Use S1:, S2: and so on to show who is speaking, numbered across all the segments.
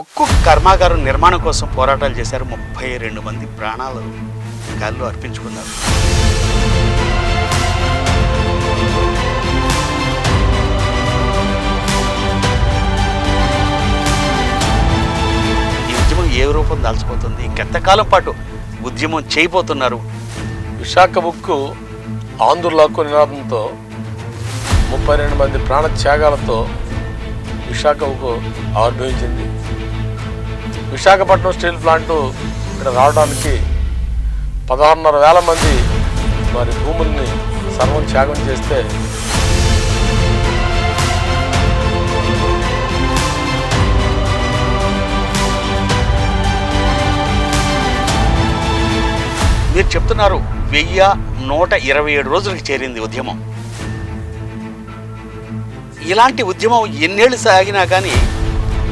S1: ఉక్కు కర్మాగారం నిర్మాణం కోసం పోరాటాలు చేశారు ముప్పై రెండు మంది ప్రాణాలు గాల్లో అర్పించుకున్నారు. ఈ ఉద్యమం ఏ రూపం దాల్చిపోతుంది? ఇంకెంతకాలం పాటు ఉద్యమం చేయబోతున్నారు?
S2: విశాఖ ఉక్కు ఆంధ్రులకు నినాదంతో ముప్పై రెండు మంది ప్రాణ త్యాగాలతో విశాఖ ఉక్కు ఆవిర్భవించింది. విశాఖపట్నం స్టీల్ ప్లాంటు ఇక్కడ రావడానికి పదహారున్నర వేల మంది వారి భూముల్ని సర్వం త్యాగం చేస్తే
S1: మీరు చెప్తున్నారు వెయ్యి నూట ఇరవై ఏడు రోజులకు చేరింది ఉద్యమం. ఇలాంటి ఉద్యమం ఎన్నేళ్ళు సాగినా కానీ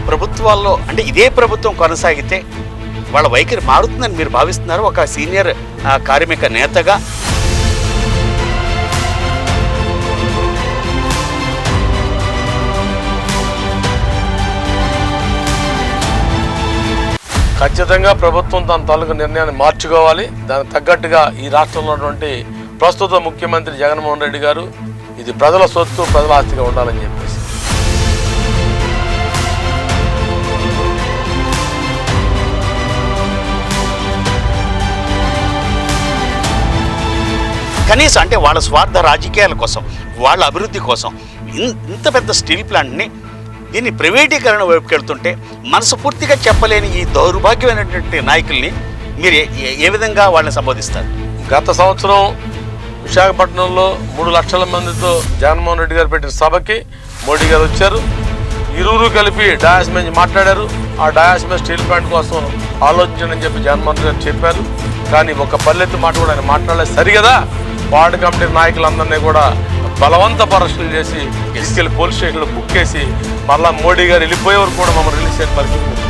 S1: ప్రభుత్వాల్లో అంటే ఇదే ప్రభుత్వం కొనసాగితే వాళ్ళ వైఖరి మారుతుందని మీరు భావిస్తున్నారు ఒక సీనియర్ ఆ, కార్మిక నేతగా.
S2: ఖచ్చితంగా ప్రభుత్వం తన తాలూకు నిర్ణయాన్ని మార్చుకోవాలి. దానికి తగ్గట్టుగా ఈ రాష్ట్రంలో ఉన్నటువంటి ప్రస్తుత ముఖ్యమంత్రి జగన్మోహన్ రెడ్డి గారు ఇది ప్రజల సొత్తు ప్రజల ఆస్తిగా ఉండాలని చెప్పేసి.
S1: కనీసం అంటే వాళ్ళ స్వార్థ రాజకీయాల కోసం వాళ్ళ అభివృద్ధి కోసం ఇంత పెద్ద స్టీల్ ప్లాంట్ని దీన్ని ప్రైవేటీకరణ వైపుకి వెళ్తుంటే మనస్ఫూర్తిగా చెప్పలేని ఈ దౌర్భాగ్యమైనటువంటి నాయకుల్ని మీరు ఏ- ఏ- ఏ విధంగా వాళ్ళని సంబోధిస్తారు?
S2: గత సంవత్సరం విశాఖపట్నంలో మూడు లక్షల మందితో జగన్మోహన్ రెడ్డి గారు పెట్టిన సభకి మోడీ గారు వచ్చారు. ఇరువురు కలిపి డయాస్ మీద మాట్లాడారు. ఆ డయాస్ మీద స్టీల్ ప్లాంట్ కోసం ఆలోచించండి అని చెప్పి జగన్మోహన్ రెడ్డి గారు చెప్పారు. కానీ ఒక పల్లెత్తు మాట కూడా ఆయన మాట్లాడలేదు. సరిగదా? వార్డు కమిటీ నాయకులందరినీ కూడా బలవంత పరీక్షలు చేసి తీసుకెళ్ళి పోలీస్ స్టేషన్లో బుక్ చేసి మళ్ళీ మోడీ గారు వెళ్ళిపోయే వరకు కూడా మమ్మల్ని రిలీజ్ చేయని పరిస్థితి